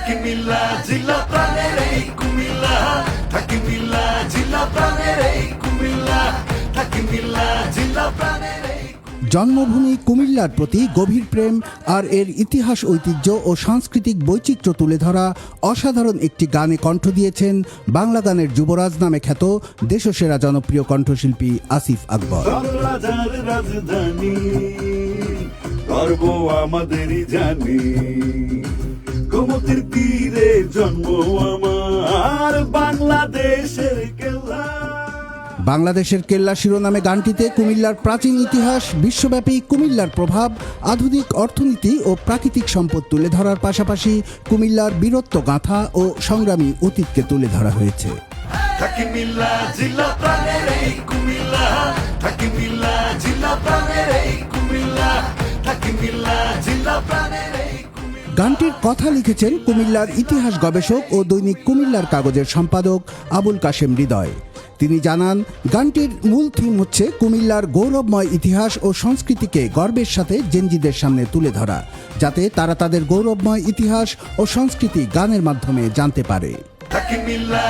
থাকি মিল্লা জিল্লা প্রাণের এই কুমিল্লা থাকি মিল্লা জিল্লা প্রাণের এই কুমিল্লা থাকি মিল্লা প্রাণের জন্মভূমি কুমিল্লার প্রতি গভীর প্রেম আর এর ইতিহাস ঐতিহ্য ও সাংস্কৃতিক বৈচিত্র্য তুলে ধরা অসাধারণ একটি গানে কণ্ঠ দিয়েছেন বাংলা গানের যুবরাজ নামে খ্যাত দেশসেরা জনপ্রিয় কণ্ঠশিল্পী আসিফ আকবর। আমাদেরই জানি। গোমতির তীরে জন্ম আমার বাংলাদেশের কেল্লা। বাংলাদেশের কেল্লা শিরোনামে গানটিতে কুমিল্লার প্রাচীন ইতিহাস বিশ্বব্যাপী কুমিল্লার প্রভাব আধুনিক অর্থনীতি ও প্রাকৃতিক সম্পদ তুলে ধরার পাশাপাশি কুমিল্লার বীরত্ব গাথা ও সংগ্রামী অতীতকে তুলে ধরা হয়েছে। কুমিল্লা গানটির কথা লিখেছেন কুমিল্লার ইতিহাস গবেষক ও দৈনিক কুমিল্লার কাগজের সম্পাদক আবুল কাশেম হৃদয়। তিনি জানান, গানটির মূল থিম হচ্ছে কুমিল্লার গৌরবময় ইতিহাস ও সংস্কৃতিকে গর্বের সাথে জেনজিদের সামনে তুলে ধরা, যাতে তারা তাদের গৌরবময় ইতিহাস ও সংস্কৃতি গানের মাধ্যমে জানতে পারে। কুমিল্লা